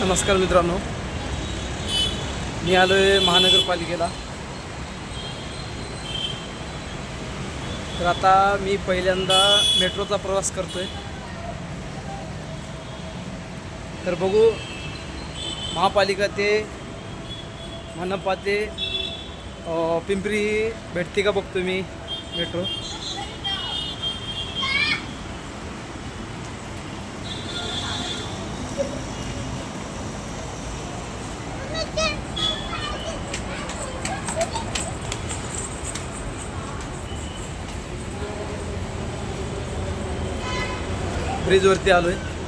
नमस्कार मित्रांनो. मी आलो आहे महानगरपालिकेला. तर आता मी पहिल्यांदा मेट्रोचा प्रवास करतोय. तर बघू महापालिका ते मनपा ते पिंपरी भेटते का बघतो मी मेट्रो? ब्रिजवरती आलो आहे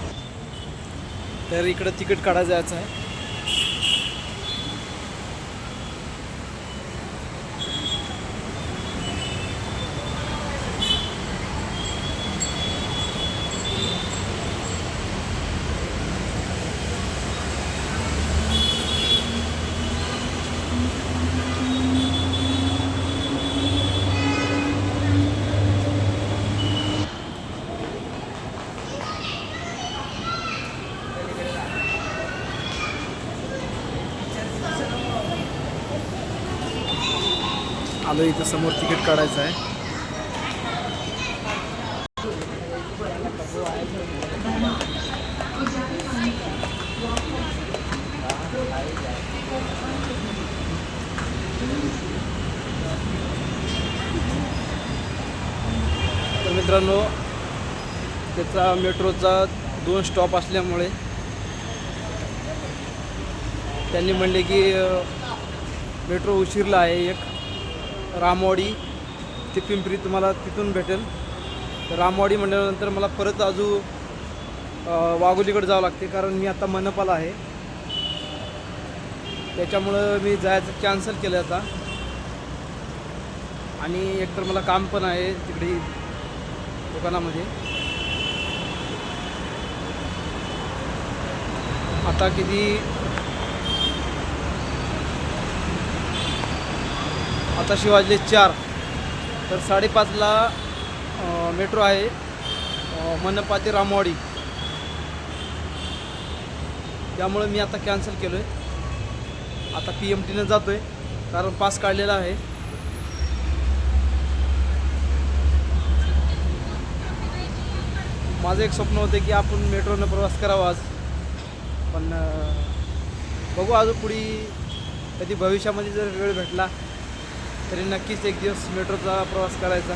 तर इकडं तिकीट काढायला जायचं आहे. आलो इथं समोर तिकीट काढायचं आहे. तर मित्रांनो त्याचा मेट्रोचा दोन स्टॉप असल्यामुळे त्यांनी म्हणले की मेट्रो उशीरला आहे एक. रामवाडी ते पिंपरी तुम्हाला तिथून भेटेल. रामवाडी म्हटल्यानंतर मला परत अजून वाघोलीकडे जावं लागते कारण मी आता मनपाला आहे. त्याच्यामुळं मी जायचं कॅन्सल केलं आता. आणि एकतर मला काम पण आहे तिकडे दुकानामध्ये. आता किती आता वाजले चार. तर साडेपाचला मेट्रो आहे मनपा ते रामवाडी. त्यामुळे मी आता कॅन्सल केलो आहे आता पी एम टीनं जातो आहे कारण पास काढलेला आहे. माझं एक स्वप्न होतं की आपण मेट्रोनं प्रवास करावा आज. पण बघू अजून पुढे कधी भविष्यामध्ये जर वेळ भेटला तरी नक्कीच एक दिवस मेट्रोचा प्रवास करायचा.